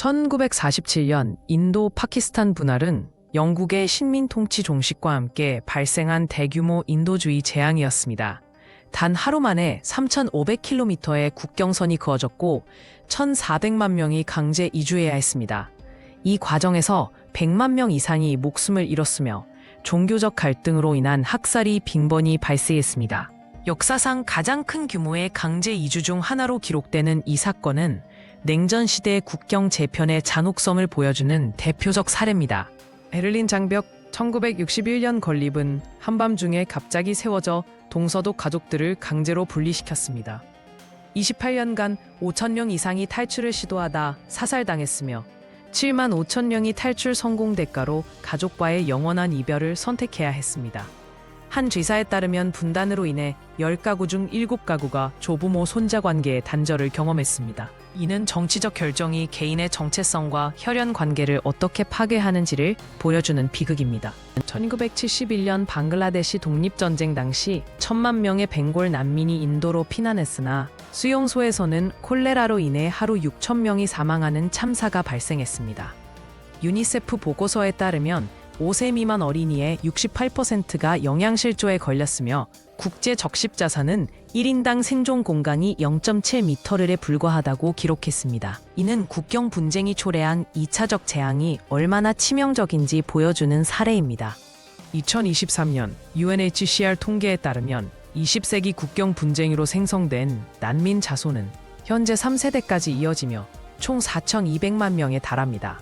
1947년 인도 파키스탄 분할은 영국의 식민 통치 종식과 함께 발생한 대규모 인도주의 재앙이었습니다. 단 하루 만에 3,500km의 국경선이 그어졌고 1,400만 명이 강제 이주해야 했습니다. 이 과정에서 100만 명 이상이 목숨을 잃었으며 종교적 갈등으로 인한 학살이 빈번히 발생했습니다. 역사상 가장 큰 규모의 강제 이주 중 하나로 기록되는 이 사건은 냉전 시대의 국경 재편의 잔혹성을 보여주는 대표적 사례입니다. 베를린 장벽 1961년 건립은 한밤중에 갑자기 세워져 동서독 가족들을 강제로 분리시켰습니다. 28년간 5천 명 이상이 탈출을 시도하다 사살당했으며 7만 5천 명이 탈출 성공 대가로 가족과의 영원한 이별을 선택해야 했습니다. 한 쥐사에 따르면 분단으로 인해 10가구 중 7가구가 조부모 손자 관계의 단절을 경험했습니다. 이는 정치적 결정이 개인의 정체성과 혈연 관계를 어떻게 파괴하는지를 보여주는 비극입니다. 1971년 방글라데시 독립전쟁 당시 천만 명의 벵골 난민이 인도로 피난했으나 수용소에서는 콜레라로 인해 하루 6천 명이 사망하는 참사가 발생했습니다. 유니세프 보고서에 따르면 5세 미만 어린이의 68%가 영양실조에 걸렸으며 국제 적십 자산은 1인당 생존 공간이 0.7m에 불과하다고 기록했습니다. 이는 국경 분쟁이 초래한 2차적 재앙이 얼마나 치명적인지 보여주는 사례입니다. 2023년 UNHCR 통계에 따르면 20세기 국경 분쟁으로 생성된 난민 자손은 현재 3세대까지 이어지며 총 4,200만 명에 달합니다.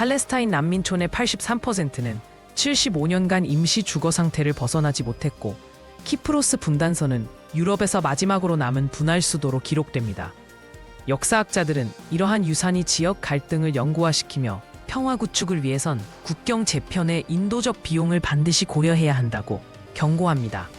팔레스타인 난민촌의 83%는 75년간 임시 주거 상태를 벗어나지 못했고 키프로스 분단선은 유럽에서 마지막으로 남은 분할 수도로 기록됩니다. 역사학자들은 이러한 유산이 지역 갈등을 영구화시키며 평화 구축을 위해선 국경 재편의 인도적 비용을 반드시 고려해야 한다고 경고합니다.